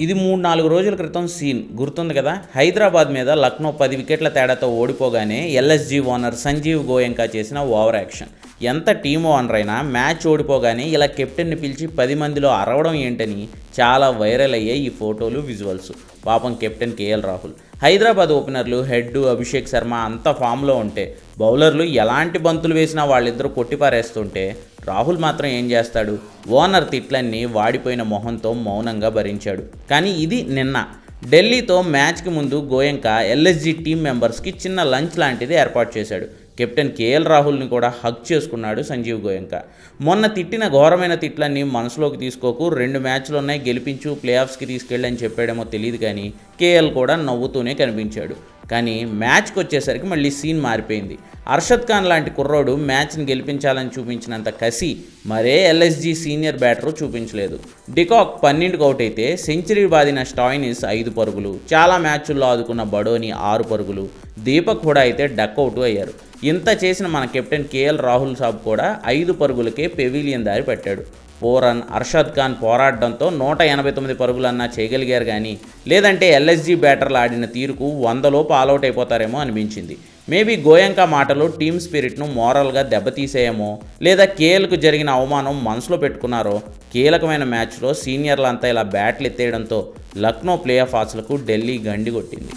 ఇది మూడు నాలుగు రోజుల క్రితం సీన్. గుర్తుంది కదా? హైదరాబాద్ మీద లక్నో పది వికెట్ల తేడాతో ఓడిపోగానే ఎల్ఎస్జీ ఓనర్ సంజీవ్ గోయంకా చేసిన ఓవర్ యాక్షన్. ఎంత టీమ్ ఓనర్ అయినా మ్యాచ్ ఓడిపోగానే ఇలా కెప్టెన్ని పిలిచి పది మందిలో అరవడం ఏంటని చాలా వైరల్ అయ్యాయి ఈ ఫోటోలు విజువల్స్. పాపం కెప్టెన్ కేఎల్ రాహుల్. హైదరాబాద్ ఓపెనర్లు హెడ్ అభిషేక్ శర్మ అంత ఫామ్లో ఉంటే బౌలర్లు ఎలాంటి బంతులు వేసినా వాళ్ళిద్దరూ కొట్టిపారేస్తుంటే రాహుల్ మాత్రం ఏం చేస్తాడు? ఓనర్ తిట్లన్నీ వాడిపోయిన మొహంతో మౌనంగా భరించాడు. కానీ ఇది నిన్న. ఢిల్లీతో మ్యాచ్కి ముందు గోయంక ఎల్ఎస్జీ టీం మెంబర్స్కి చిన్న లంచ్ లాంటిది ఏర్పాటు చేశాడు. కెప్టెన్ కేఎల్ రాహుల్ని కూడా హక్ చేసుకున్నాడు సంజీవ్ గోయంక. మొన్న తిట్టిన ఘోరమైన తిట్లన్నీ మనసులోకి తీసుకోకు రెండు మ్యాచ్లు ఉన్నాయి గెలిపించు ప్లే ఆఫ్స్కి తీసుకెళ్ళని చెప్పాడేమో తెలియదు కానీ కేఎల్ కూడా నవ్వుతూనే కనిపించాడు. కానీ మ్యాచ్కి వచ్చేసరికి మళ్ళీ సీన్ మారిపోయింది. అర్షద్ ఖాన్ లాంటి కుర్రోడు మ్యాచ్ని గెలిపించాలని చూపించినంత కసి మరే ఎల్ఎస్జీ సీనియర్ బ్యాటరు చూపించలేదు. డికాక్ పన్నెండుకు అవుట్ అయితే సెంచరీ బాదిన స్టాయినిస్ ఐదు పరుగులు చాలా మ్యాచ్ల్లో ఆదుకున్న బడోని ఆరు పరుగులు దీపక్ కూడా అయితే డక్అవుట్ అయ్యారు. ఇంత చేసిన మన కెప్టెన్ కేఎల్ రాహుల్ సాబ్ కూడా ఐదు పరుగులకే పెవిలియన్ దారి పెట్టాడు. పోరన్ అర్షద్ ఖాన్ పోరాడడంతో నూట ఎనభై తొమ్మిది పరుగులన్నా చేయగలిగారు కానీ లేదంటే ఎల్ఎస్జీ బ్యాటర్లు ఆడిన తీరుకు వందలో పాలౌట్ అయిపోతారేమో అనిపించింది. మేబీ గోయంకా మాటలు టీమ్ స్పిరిట్ను మోరల్గా దెబ్బతీసేయమో లేదా కేఎల్కు జరిగిన అవమానం మనసులో పెట్టుకున్నారో కీలకమైన మ్యాచ్లో సీనియర్లంతా ఇలా బ్యాట్లు ఎత్తేయడంతో లక్నో ప్లే ఆఫ్ ఆస్లకు ఢిల్లీ గండి కొట్టింది.